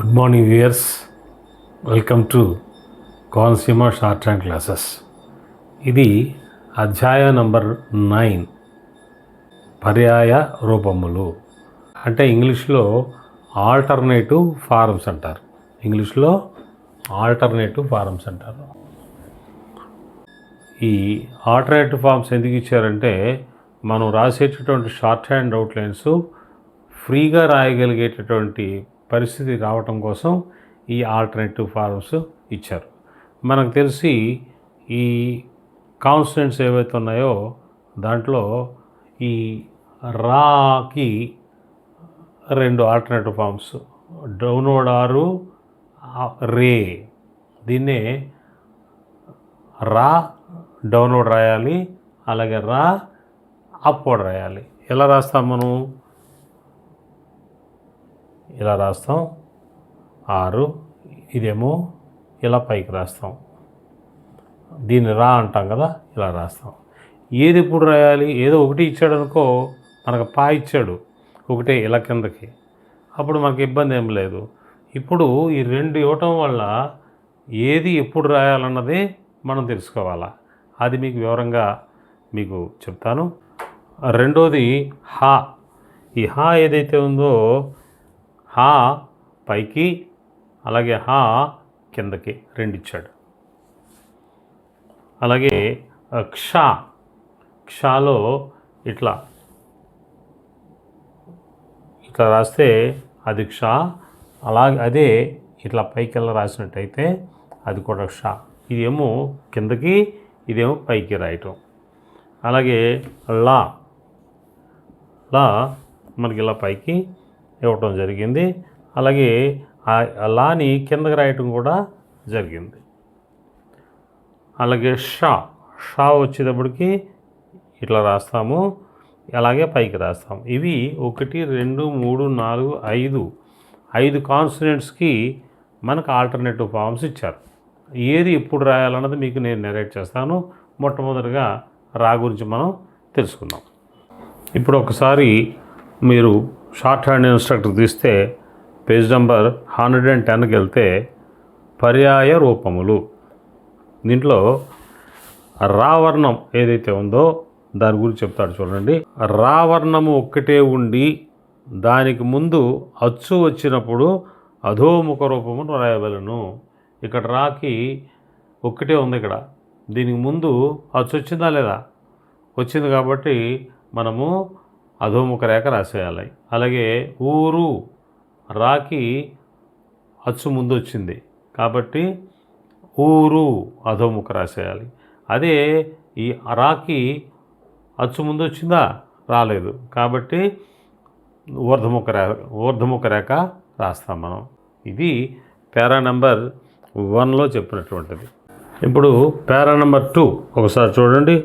Good morning viewers welcome to Konaseema shorthand classes ఇది అధ్యాయ number nine. పర్యాయ రూపములు. అంటే ఇంగ్లీష్లో ఆల్టర్నేటివ్ ఫారమ్స్ అంటారు. ఇంగ్లీష్లో ఆల్టర్నేటివ్ ఫారమ్స్ అంటారు. ఈ ఆల్టర్నేటివ్ ఫార్మ్స్ ఎందుకు ఇచ్చారంటే మనం రాసేటటువంటి షార్ట్ హ్యాండ్ అవుట్లైన్స్ ఫ్రీగా రాయగలిగేటటువంటి పరిస్థితి రావటం కోసం ఈ ఆల్టర్నేటివ్ ఫార్మ్స్ ఇచ్చారు. మనకు తెలిసి ఈ కాన్స్టెంట్స్ ఏవైతే ఉన్నాయో దాంట్లో ఈ రాకి రెండు ఆల్టర్నేటివ్ ఫార్మ్స్ డౌన్లోడ్ ఆరు రే. దీన్నే రా డౌన్లోడ్ రాయాలి అలాగే రా అప్వర్డ్ రాయాలి. ఎలా రాస్తాం మనం? ఇలా రాస్తాం. ఆరు ఇదేమో ఇలా పైకి రాస్తాం. దీన్ని రా అంటాం కదా ఇలా రాస్తాం. ఏది ఇప్పుడు రాయాలి? ఏదో ఒకటి ఇచ్చాడు అనుకో మనకు పా ఇచ్చాడు ఒకటే ఇలా కిందకి. అప్పుడు మనకి ఇబ్బంది ఏం లేదు. ఇప్పుడు ఈ రెండు ఇవ్వటం వల్ల ఏది ఎప్పుడు రాయాలన్నది మనం తెలుసుకోవాలా? అది మీకు వివరంగా మీకు చెప్తాను. రెండోది హా. ఈ హా ఏదైతే ఉందో హా పైకి అలాగే హా కిందకి రెండు ఇచ్చాడు అలాగే ఆ, క్ష క్షాలో ఇట్లా ఇట్లా రాస్తే అది క్ష అలాగే అదే ఇట్లా పైకి వెళ్ళ రాసినట్టయితే అది కూడా క్ష. ఇదేమో కిందకి ఇదేమో పైకి రాయటం. అలాగే లా లా మనకి ఇలా పైకి ఇవ్వటం జరిగింది. అలాగే ఆ లాని కిందకి రాయటం కూడా జరిగింది. అలాగే షా షా వచ్చేటప్పటికి ఇట్లా రాస్తాము అలాగే పైకి రాస్తాము ఇవి ఒకటి రెండు మూడు నాలుగు ఐదు ఐదు కాన్సనెంట్స్కి మనకు ఆల్టర్నేటివ్ ఫార్మ్స్ ఇచ్చారు. ఏది ఎప్పుడు రాయాలన్నది మీకు నేను నెరేట్ చేస్తాను. మొట్టమొదటిగా రా గురించి మనం తెలుసుకుందాం. ఇప్పుడు ఒకసారి మీరు షార్ట్ హ్యాండ్ ఇన్స్ట్రక్టర్ తీస్తే పేజ్ నెంబర్ హండ్రెడ్ అండ్ టెన్కి వెళ్తే పర్యాయ రూపములు. దీంట్లో రావర్ణం ఏదైతే ఉందో దాని గురించి చెప్తాడు చూడండి. రావర్ణము ఒక్కటే ఉండి దానికి ముందు అచ్చు వచ్చినప్పుడు అధోముఖ రూపమును రాయవలను. ఇక్కడ రాకి ఒక్కటే ఉంది ఇక్కడ. దీనికి ముందు అచ్చు వచ్చిందా లేదా? వచ్చింది కాబట్టి మనము అధోముఖ రేఖ రాసేయాలి. అలాగే ఊరు రాకి అచ్చు ముందు వచ్చింది కాబట్టి ఊరు అధోముఖ రాసేయాలి. అదే ఈ రాకి అచ్చు ముందు వచ్చిందా రాలేదు. కాబట్టి ఊర్ధముఖ రేఖ ఊర్ధముఖ రేఖ రాస్తాం మనం. ఇది పేరా నెంబర్ వన్లో చెప్పినటువంటిది. ఇప్పుడు పేరా నెంబర్ టూ ఒకసారి చూడండి.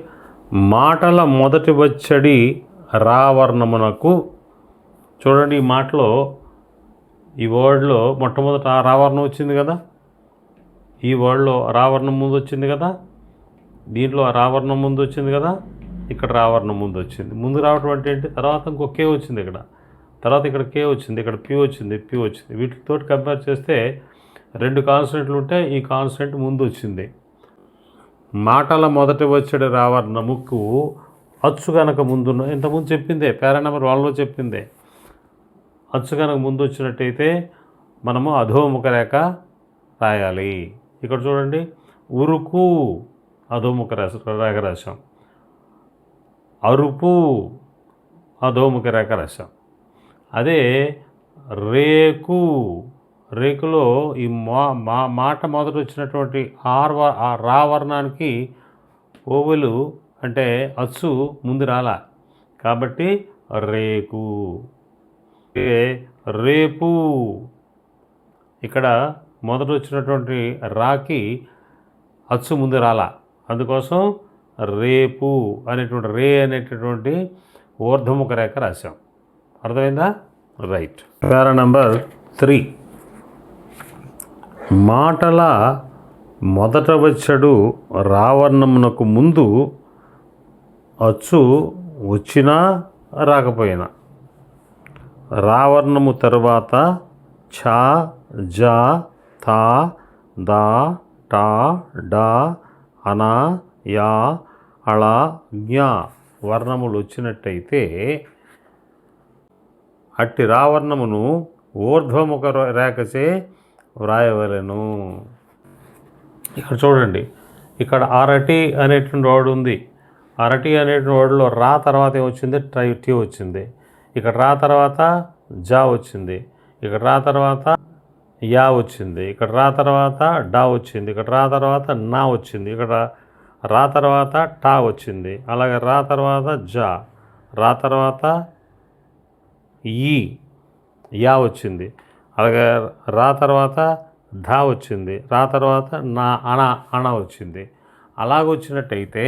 మాటల మొదటి వచ్చడి రావర్ణమునకు. చూడండి ఈ మాటలో ఈ వర్డ్లో మొట్టమొదట రావర్ణం వచ్చింది కదా? ఈ వర్డ్లో రావర్ణం ముందు వచ్చింది కదా? దీంట్లో రావర్ణం ముందు వచ్చింది కదా? ఇక్కడ రావర్ణం ముందు వచ్చింది. ముందు రావటం అంటే ఏంటి? తర్వాత ఇంకో కే వచ్చింది ఇక్కడ. తర్వాత ఇక్కడ కే వచ్చింది ఇక్కడ పి వచ్చింది పి వచ్చింది. వీటితో కంపేర్ చేస్తే రెండు కాన్స్టెంట్లు ఉంటే ఈ కాన్స్టెంట్ ముందు వచ్చింది. మాటల మొదటి వచ్చే రావర్ణముకు అచ్చు కనుక ముందున్న ఇంతకుముందు చెప్పిందే పేరా నెంబర్ వన్లో చెప్పిందే. అచ్చు కనుక ముందు వచ్చినట్టయితే మనము అధోముఖ రేఖ రాయాలి. ఇక్కడ చూడండి ఉరుకు అధోముఖ రేఖ రేఖ రాశాం. అరుపు అధోముఖ రేఖ రాశాం. అదే రేకు రేకులో ఈ మా మా మాట మొదట వచ్చినటువంటి ఆర్ ఆ రా వర్ణానికి ఓవెలు అంటే అచ్చు ముందు రాలా. కాబట్టి రేకు. ఏ రేపు. ఇక్కడ మొదట వచ్చినటువంటి రాకి అచ్చు ముందు రాలా. అందుకోసం రేపు అనేటువంటి రే అనేటటువంటి ఊర్ధముఖ రేఖ రాశాం. అర్థమైందా? రైట్. Para number three. మాటల మొదట వచ్చడు రావర్ణమునకు ముందు అచ్చు వచ్చినా రాకపోయినా. రావర్ణము తరువాత ఛ జ థ దా ట డా అన యా అళ జ్ఞ వర్ణములు వచ్చినట్టయితే అట్టి రావర్ణమును ఊర్ధ్వముఖ రేఖచే వ్రాయవలెను. ఇక్కడ చూడండి ఇక్కడ అరటి అనేటువంటి వాడు ఉంది. అరటి అనే వర్డ్లో రా తర్వాత ఏమొచ్చింది ట్రై టీ వచ్చింది ఇక్కడ రా తర్వాత జా వచ్చింది ఇక్కడ రా తర్వాత యా వచ్చింది ఇక్కడ రా తర్వాత డా వచ్చింది ఇక్కడ రా తర్వాత నా వచ్చింది ఇక్కడ రా తర్వాత టా వచ్చింది అలాగే రా తర్వాత జా రా తర్వాత ఈ యా వచ్చింది అలాగే రా తర్వాత ధా వచ్చింది రా తర్వాత నా అణ అణ వచ్చింది అలాగొచ్చినట్టయితే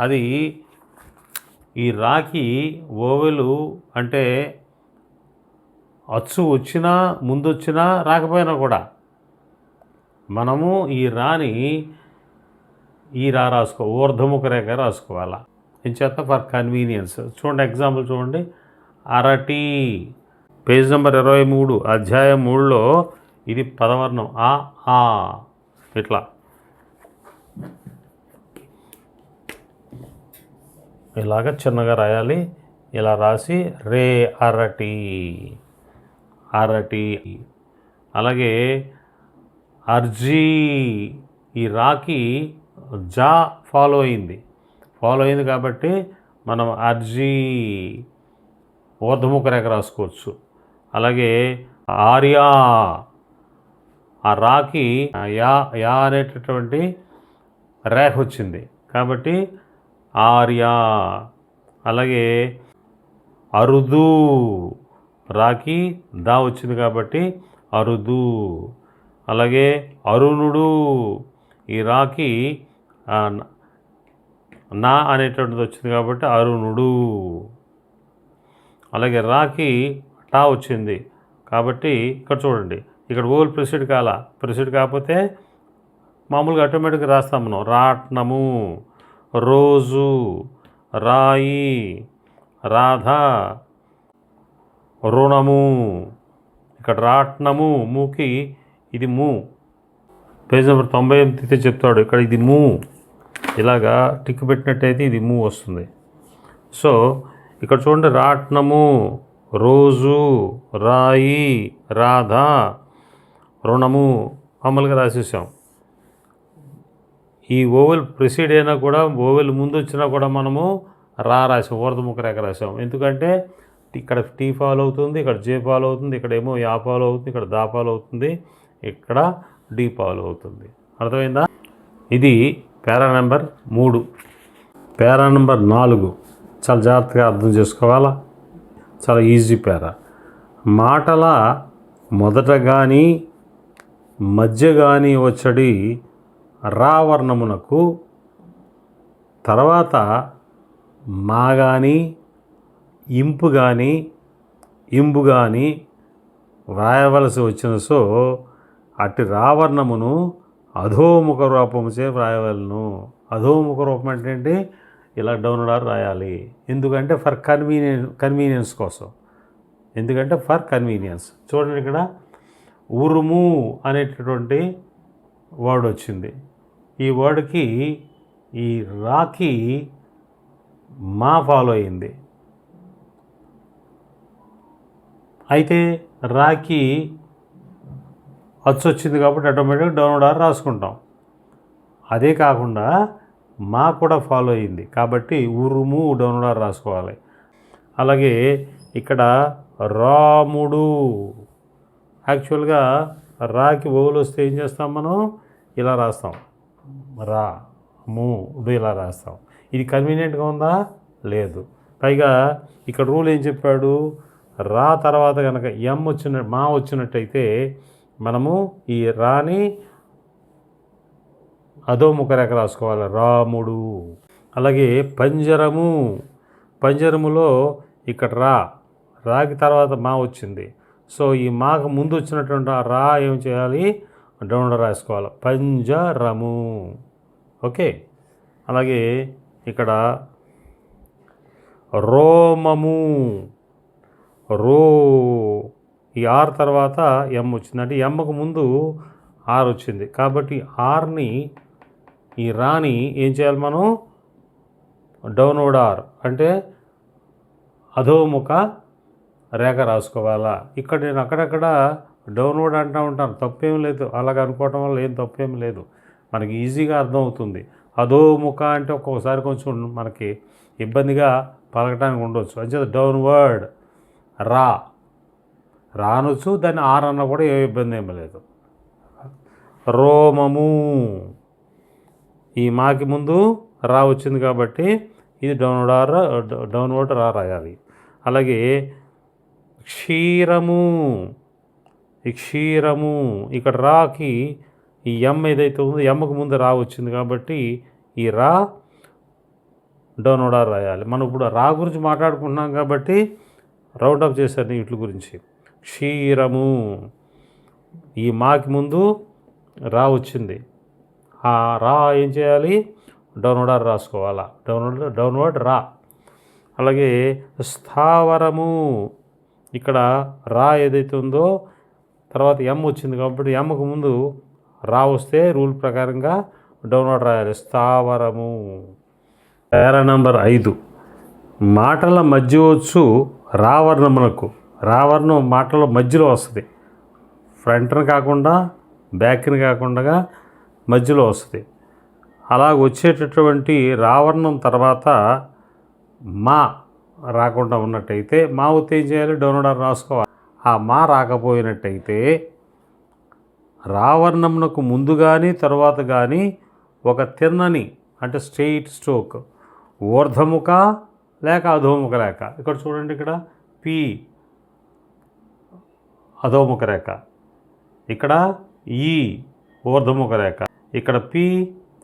అది ఈ రాకి ఓవెలు అంటే అచ్చు వచ్చినా ముందు వచ్చినా రాకపోయినా కూడా మనము ఈ రాని ఈ రా రాసుకో ఊర్ధముఖ రేఖ రాసుకోవాలా. ఇంచేత ఫర్ కన్వీనియన్స్. చూడండి ఎగ్జాంపుల్ చూడండి. అరటి పేజ్ నెంబర్ ఇరవై మూడు అధ్యాయం మూడులో ఇది పదవర్ణం. ఆ ఆ ఇట్లా. ఇలాగ చిన్నగా రాయాలి. ఇలా రాసి రే అరటి అరటి. అలాగే అర్జీ. ఈ రాకి జా ఫాలో అయింది. ఫాలో అయింది కాబట్టి మనం అర్జీ ఊర్ధముఖ రేఖ రాసుకోవచ్చు. అలాగే ఆర్యా. ఆ రాకి యా యా అనేటటువంటి రేఖ వచ్చింది. కాబట్టి ఆర్య. అలాగే అరుదు. రాకి దా వచ్చింది కాబట్టి అరుదు. అలాగే అరుణుడు. ఈ రాకి నా అనేటువంటిది వచ్చింది కాబట్టి అరుణుడు. అలాగే రాకి టా వచ్చింది కాబట్టి ఇక్కడ చూడండి ఇక్కడ ఓల్ ప్రెసిడ్ కాల ప్రెసిడ్ కాకపోతే మామూలుగా ఆటోమేటిక్గా రాస్తాం మనం రాట్నము. రోజు రాయి రాధ రుణము. ఇక్కడ రాట్నము మూకి ఇది మూ. పేజ్ నెంబర్ తొంభై ఎనిమిది చెప్తాడు ఇక్కడ ఇది మూ. ఇలాగా టిక్ పెట్టినట్టయితే ఇది మూ వస్తుంది. సో ఇక్కడ చూడండి రాట్నము రోజు రాయి రాధ రుణము. మామూలుగా రాసేసాం. ఈ ఓవెల్ ప్రిసీడ్ అయినా కూడా ఓవెల్ ముందు వచ్చినా కూడా మనము రా రాసాం ఊర్ధముఖ రేఖ రాసాం. ఎందుకంటే ఇక్కడ టీ ఫాలో అవుతుంది ఇక్కడ జే ఫాలో అవుతుంది ఇక్కడ ఏమో యా ఫాలో అవుతుంది ఇక్కడ దా ఫాలో అవుతుంది ఇక్కడ డి ఫాలో అవుతుంది. అర్థమైందా? ఇది పేరా నెంబర్ మూడు. పేరా నెంబర్ నాలుగు. చాలా జాగ్రత్తగా అర్థం చేసుకోవాలా? చాలా ఈజీ పేరా మాటల మొదట కానీ మధ్య కానీ వచ్చడి రావర్ణమునకు తర్వాత మా కానీ ఇంపు కానీ ఇంబు కానీ వ్రాయవలసి వచ్చిన సో అట్టి రావర్ణమును అధోముఖ రూపముచే వ్రాయవలను. అధోముఖ రూపం అంటే ఏంటి ఇలా డౌన్ ఆర్ రాయాలి. ఎందుకంటే ఫర్ కన్వీనియన్ కన్వీనియన్స్ కోసం. ఎందుకంటే ఫర్ కన్వీనియన్స్ చూడండి ఇక్కడ ఉరుము అనేటటువంటి వర్డ్ వచ్చింది. ఈ వర్డ్కి ఈ రాకి మా ఫాలో అయింది. అయితే రాకి అచ్చు వచ్చింది కాబట్టి ఆటోమేటిక్గా డౌన్లోడ్ ఆర్ రాసుకుంటాం. అదే కాకుండా మా కూడా ఫాలో అయింది కాబట్టి ఉరుము డౌన్లోడ్ ఆర్ రాసుకోవాలి. అలాగే ఇక్కడ రాముడు. యాక్చువల్గా రాకి ఓవులు వస్తే ఏం చేస్తాం మనం? ఇలా రాస్తాం. రా మూ ఇది ఇలా రాస్తాం. ఇది కన్వీనియంట్గా ఉందా? లేదు. పైగా ఇక్కడ రూల్ ఏం చెప్పాడు? రా తర్వాత కనుక ఎం వచ్చిన మా వచ్చినట్టయితే మనము ఈ రాని అధోముఖ ముఖరేఖ రాసుకోవాలి. రాముడు. అలాగే పంజరము. పంజరములో ఇక్కడ రా. రాకి తర్వాత మా వచ్చింది. సో ఈ మాకు ముందు వచ్చినటువంటి ఆ రా ఏం చేయాలి? డౌన్ రాసుకోవాలి. పంజరము. ఓకే. అలాగే ఇక్కడ రోమము. రో ఈ ఆర్ తర్వాత ఎం వచ్చింది? అంటే ఎమ్మకు ముందు ఆర్ వచ్చింది. కాబట్టి ఆర్ని ఈ రాని ఏం చేయాలి మనం? డౌన్వర్డ్ ఆర్ అంటే అధోముఖ రేఖ రాసుకోవాలా. ఇక్కడ నేను అక్కడక్కడ డౌన్వర్డ్ అంటూ ఉంటాను తప్పేం లేదు. అలాగ అనుకోవటం వల్ల ఏం తప్పేం లేదు. మనకి ఈజీగా అర్థమవుతుంది. అదో ముఖ అంటే ఒక్కొక్కసారి కొంచెం మనకి ఇబ్బందిగా పలకటానికి ఉండొచ్చు. అంటే డౌన్వర్డ్ రా. రానొచ్చు దాన్ని ఆర్ అన్న కూడా ఏ ఇబ్బంది ఏమీ లేదు. రోమము. ఈ మాకి ముందు రా వచ్చింది కాబట్టి ఇది డౌన్వర్డ్ ఆర్ డౌన్వర్డ్ రా రాయాలి. అలాగే క్షీరము. క్షీరము ఇక్కడ రాకి ఈ ఎమ్ ఏదైతే ఉందో ఎమ్మకు ముందు రా వచ్చింది కాబట్టి ఈ రా డోనోడా రాయాలి. మనం ఇప్పుడు రా గురించి మాట్లాడుకుంటున్నాం కాబట్టి రౌండ్ అప్ చేశాను వీటి గురించి. క్షీరము ఈ మాకి ముందు రా వచ్చింది. ఆ రా ఏం చేయాలి? డౌన్వర్డ్ రాసుకోవాలా? డౌన్వర్డ్ డౌన్వర్డ్ రా. అలాగే స్థావరము ఇక్కడ రా ఏదైతే ఉందో తర్వాత ఎమ్ వచ్చింది కాబట్టి ఎమ్కు ముందు రా వస్తే రూల్ ప్రకారంగా డౌన్వర్డ్ రాయాలి. స్థావరము. పేరా నంబర్ ఐదు. మాటల మధ్య వచ్చు రావర్ణమునకు. రావర్ణం మాటల మధ్యలో వస్తుంది. ఫ్రంట్ని కాకుండా బ్యాక్ని కాకుండా మధ్యలో వస్తుంది. అలా వచ్చేటటువంటి రావర్ణం తర్వాత మా రాకుండా ఉన్నట్టయితే మా ఉత్తే ఏం చేయాలి? డౌన్లోడర్ రాసుకోవాలి. ఆ మా రాకపోయినట్టయితే రావర్ణమునకు ముందు కానీ తర్వాత కానీ ఒక తిన్నని అంటే స్ట్రెయిట్ స్ట్రోక్ ఊర్ధముఖ లేక అధోముఖ రేఖ. ఇక్కడ చూడండి ఇక్కడ పి అధోముఖ రేఖ. ఇక్కడ ఈ ఊర్ధముఖ రేఖ. ఇక్కడ పి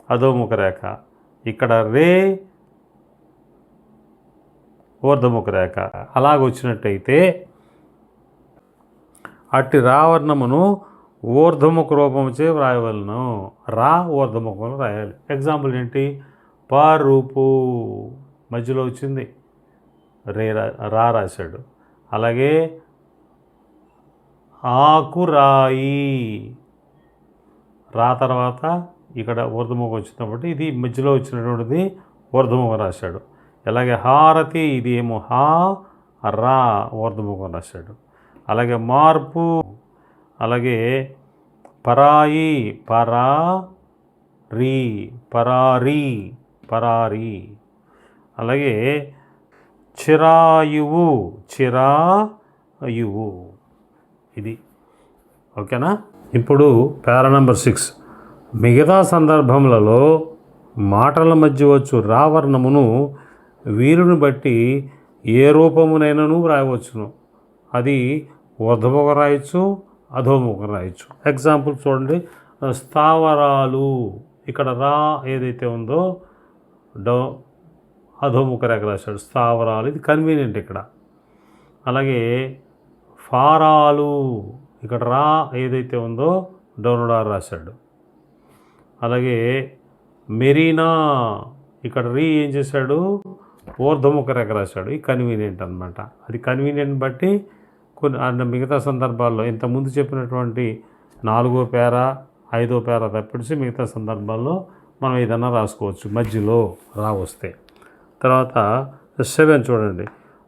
అధోముఖ రేఖ. ఇక్కడ రే ఊర్ధముఖ రేఖ. అలాగ వచ్చినట్టయితే అట్టి రావర్ణమును ఊర్ధముఖ రూపముచే వ్రాయవలను. రా ఊర్ధముఖంలో రాయాలి ఎగ్జాంపుల్ ఏంటి? రూపు మధ్యలో వచ్చింది. రే రా- రా రాశాడు. అలాగే ఆకురాయి. రా తర్వాత ఇక్కడ ఊర్ధముఖం వచ్చినప్పుడు ఇది మధ్యలో వచ్చినటువంటిది ఊర్ధముఖం రాశాడు. అలాగే హారతి ఇది ఏమో హా రా ఊర్ధముఖం రాశాడు. అలాగే మార్పు అలాగే పరాయి పరా రీ పరారీ పరారీ. అలాగే చిరాయువు చిరాయువు. ఇది. ఓకేనా? ఇప్పుడు పేరా నెంబర్ సిక్స్. మిగతా సందర్భములలో మాటల మధ్య వచ్చు రావర్ణమును వీరుని బట్టి ఏ రూపమునైనను వ్రాయవచ్చును. అది ఊర్ధముఖం రాయొచ్చు అధోముఖం రాయొచ్చు ఎగ్జాంపుల్ చూడండి స్థావరాలు. ఇక్కడ రా ఏదైతే ఉందో డో అధోముఖ రేఖ రాశాడు. స్థావరాలు. ఇది కన్వీనియంట్ ఇక్కడ. అలాగే ఫారాలు. ఇక్కడ రా ఏదైతే ఉందో డౌన్లోడ్ రాశాడు. అలాగే మెరీనా. ఇక్కడ రీ ఏం చేశాడు? ఊర్ధముఖ రేఖ రాశాడు. ఇది కన్వీనియంట్ అనమాట అది కన్వీనియంట్ బట్టి కొన్ని మిగతా సందర్భాల్లో ఇంతకుముందు చెప్పినటువంటి నాలుగో పేర ఐదో పేర తప్పిడిసి మిగతా సందర్భాల్లో మనం ఏదన్నా రాసుకోవచ్చు. మధ్యలో రా వస్తే. తర్వాత సెవెన్ చూడండి.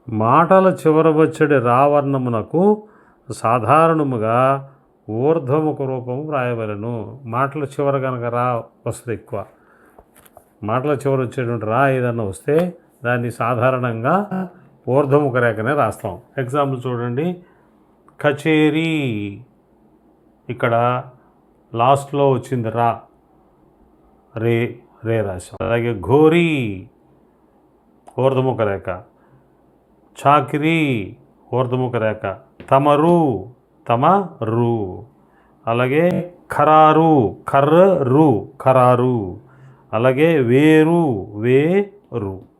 మాటల చివర వచ్చడి రావర్ణమునకు సాధారణముగా ఊర్ధ్వముఖ రూపము రాయవలను మాటల చివర కనుక రా వస్తుంది ఎక్కువ. మాటల చివర వచ్చేటువంటి రా ఏదన్నా వస్తే దాన్ని సాధారణంగా ఊర్ధముఖ రేఖనే రాస్తాం. ఎగ్జాంపుల్ చూడండి. కచేరీ. ఇక్కడ లాస్ట్లో వచ్చింది రా. రే రే రాశాం. అలాగే ఘోరీ. ఊర్ధముఖ రేఖ చాకిరీ. ఊర్ధముఖ రేఖ తమరు. తమ రు అలాగే ఖరారు. కర్ర రు ఖరారు. అలాగే వేరు. వే రు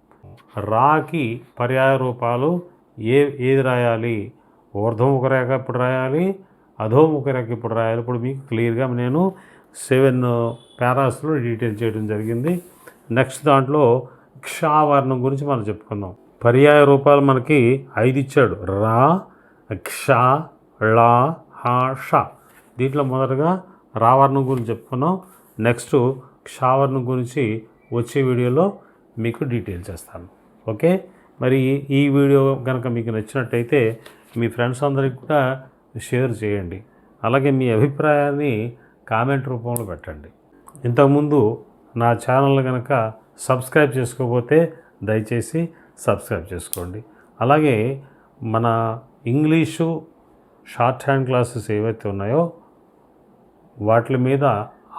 రాకి పర్యాయ రూపాలు ఏ ఏది రాయాలి? ఊర్ధముఖ రేఖ ఇప్పుడు రాయాలి? అధోముఖ రేఖ ఇప్పుడు రాయాలి? ఇప్పుడు మీకు క్లియర్గా నేను సెవెన్ పారాస్లో డీటెయిల్ చేయడం జరిగింది. నెక్స్ట్ దాంట్లో క్షావర్ణం గురించి మనం చెప్పుకుందాం. పర్యాయ రూపాలు మనకి ఐదు ఇచ్చాడు. రా క్ష లా హా ష. దీంట్లో మొదటగా రావర్ణం గురించి చెప్పుకున్నాం నెక్స్ట్ క్షావర్ణం గురించి వచ్చే వీడియోలో మీకు డీటెయిల్ చేస్తాను. ఓకే? మరి ఈ వీడియో కనుక మీకు నచ్చినట్టయితే మీ ఫ్రెండ్స్ అందరికి కూడా షేర్ చేయండి. అలాగే మీ అభిప్రాయాన్ని కామెంట్ రూపంలో పెట్టండి. ఇంతకుముందు నా ఛానల్ కనుక సబ్స్క్రైబ్ చేసుకోకపోతే దయచేసి సబ్స్క్రైబ్ చేసుకోండి. అలాగే మన ఇంగ్లీషు షార్ట్ హ్యాండ్ క్లాసెస్ ఏవైతే ఉన్నాయో వాటి మీద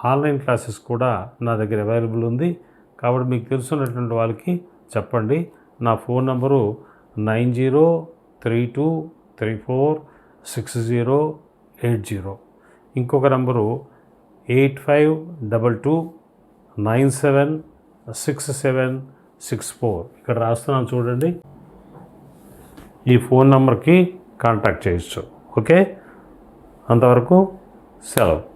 ఆన్లైన్ క్లాసెస్ కూడా నా దగ్గర అవైలబుల్ ఉంది. కాబట్టి మీకు తెలుసున్నటువంటి వాళ్ళకి చెప్పండి. నా phone number nine zero three two three four six zero eight zero. ఇంకొక number eight five double two nine seven six seven six four. ఇక్కడ రాస్తున్నాను చూడండి. ఈ ఫోన్ నంబర్కి కాంటాక్ట్ చేయొచ్చు. ఓకే? అంతవరకు సెలవు.